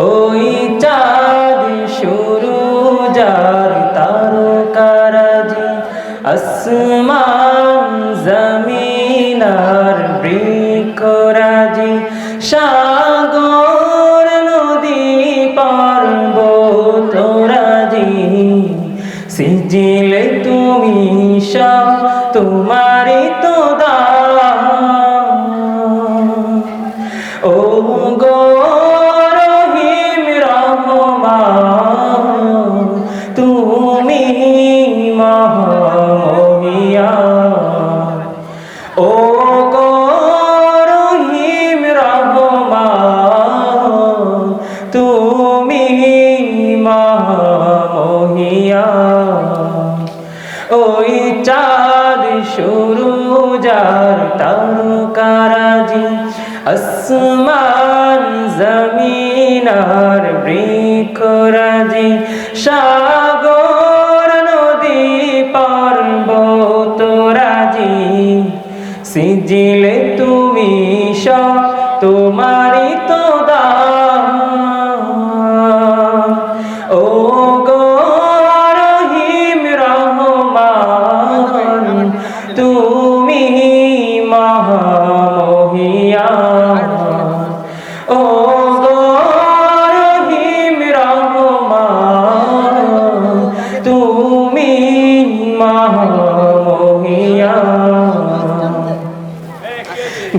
ওই চাঁদ শুরু যার তারকারাজি আসমান জমিনার বৃক্ষরাজি সাগর নদী পর্বত রাজি সিজিলে তুমি সব তোমারই তো দান মহামহিয়া ও গো রহিম তুমি মহামহিয়া। ওই চাঁদ শুরু যার তারকারাজি, আসমান জমিনার বৃক্ষরাজি, সাগর সিজিলে তুমি সব তোমারই তো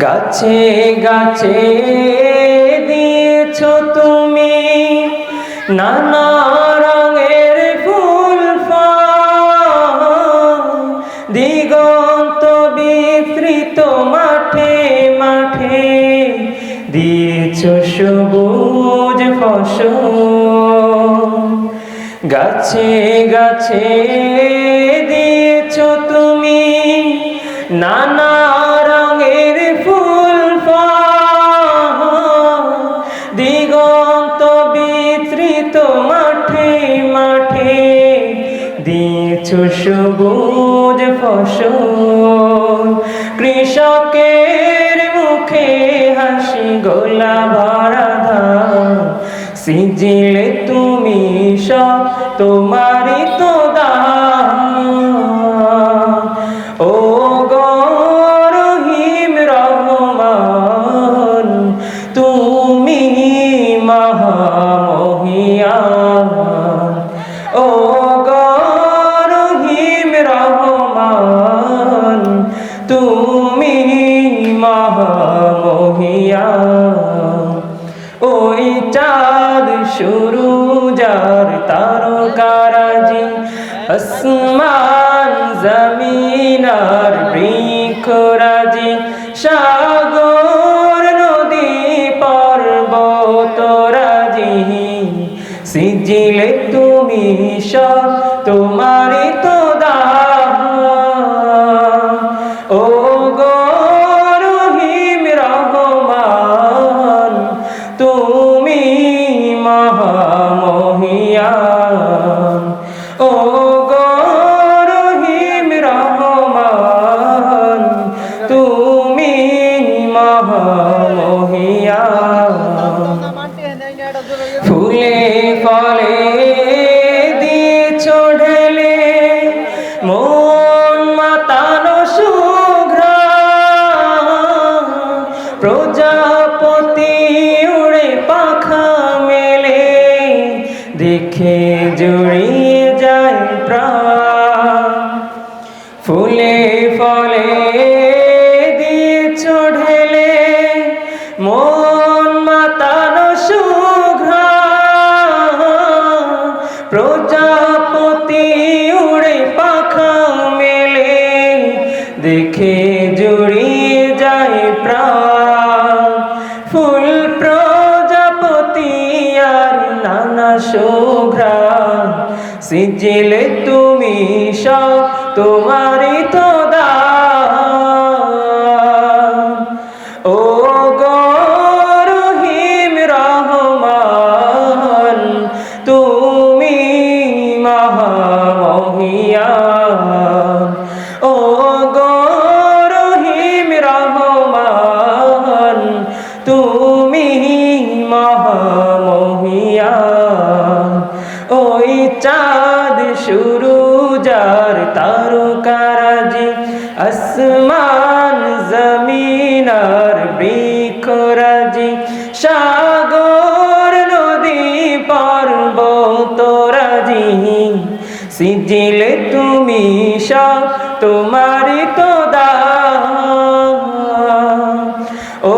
গাছে গাছে দিয়েছ তুমি নানা রঙের ফুল। দিগন্ত বিস্তৃত মাঠে মাঠে দিয়েছ সবুজ ফসল গাছে গাছে দিয়েছ তুমি নানা দিগন্ত বিস্তৃত মাঠে মাঠে দিয়েছ সবুজ ফসল। কৃষকের মুখে হাসি গোলা ভরা ধান। সিজিলে তুমি সব তোমারই তো দান। ও চাঁদ শুরু যার তারকারাজি আসমান জমিনার বৃক্ষরাজি সাগর নদী পর্বত রাজি। সিজিলে তুমি সব, তোমারই তো দান ও ফুলে ফলে দিয়েছ ঢেলে মন মাতানো সুঘ্রাণ। প্রজাপতি উড়ে পাখা মেলে, দেখে জড়িয়ে যায় প্রাণ। ফুলে ফলে প্রজাপতি উড়ে পাখা মেলে, দেখে জড়িয়ে যায় প্রাণ। ফুল প্রজাপতি আর নানা শোভ্রাণ সিজিলে তুমি সব তোমারই তো দান। ও চাঁদ শুরু, যার তারকারাজি আসমান জমিনার বৃক্ষরাজি। সাগর, নদী পর্বতরাজি সিজিলে তুমি সব তোমার তো দা ও